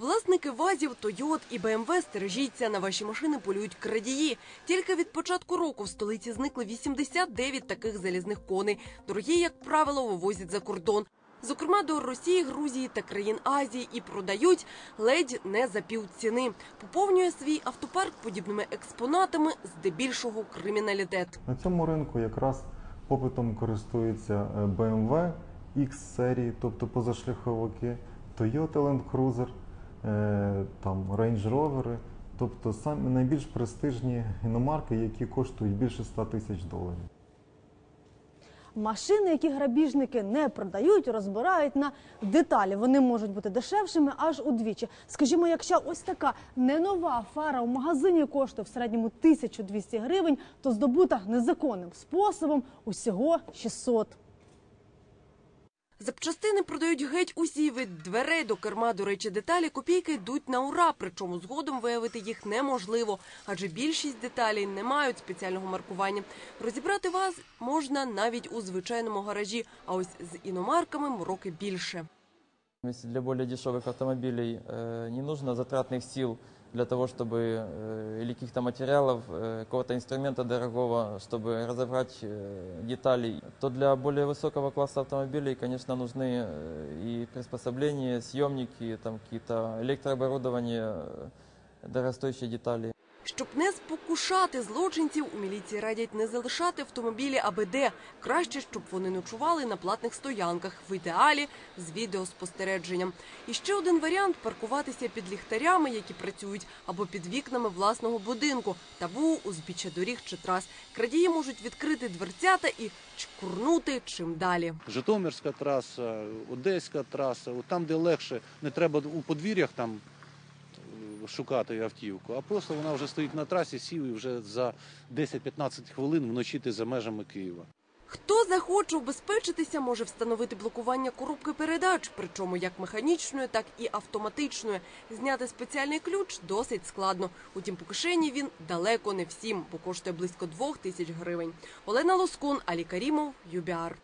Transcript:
Власники ВАЗів, Тойот і БМВ стережіться. На ваші машини полюють крадії. Тільки від початку року в столиці зникли 89 таких залізних коней. Дорогі, як правило, вивозять за кордон. Зокрема, до Росії, Грузії та країн Азії і продають ледь не за півціни. Поповнює свій автопарк подібними експонатами, здебільшого криміналітет. На цьому ринку якраз попитом користуються е, BMW X серії, тобто позашляховики, Toyota Land Cruiser, е, там Range Rover, тобто самі найбільш престижні іномарки, які коштують більше 100 тисяч доларів. Машини, які грабіжники не продають, розбирають на деталі. Вони можуть бути дешевшими аж удвічі. Скажімо, якщо ось така не нова фара в магазині коштує в середньому 1200 гривень, то здобута незаконним способом усього 600. Запчастини продають геть усі від дверей до керма. До речі, деталі копійки йдуть на ура. Причому згодом виявити їх неможливо, адже більшість деталей не мають спеціального маркування. Розібрати вас можна навіть у звичайному гаражі. А ось з іномарками мороки більше. Если для более дешевых автомобилей э, не нужно затратных сил для того, чтобы э, или каких-то материалов, э, какого-то инструмента дорогого, чтобы разобрать э, детали, то для более высокого класса автомобилей, конечно, нужны э, и приспособления, съемники, там какие-то электрооборудование, э, дорогостоящие детали. Щоб не спокушати злочинців, у міліції радять не залишати автомобілі аби де. Краще, щоб вони ночували на платних стоянках, в ідеалі з відеоспостереженням. І ще один варіант паркуватися під ліхтарями, які працюють, або під вікнами власного будинку, табу, узбіччя доріг чи трас. Крадії можуть відкрити дверцята і чкурнути чим далі. Житомирська траса, Одеська траса, там, де легше, не треба у подвір'ях там шукати автівку, а просто вона вже стоїть на трасі, сів і вже за 10-15 хвилин вночі ти за межами Києва. Хто захоче убезпечитися, може встановити блокування коробки передач, причому як механічної, так і автоматичної. Зняти спеціальний ключ досить складно. Утім, по кишені він далеко не всім, бо коштує близько двох тисяч гривень. Олена Лоскун, Алі Карімов, ЮБІАР.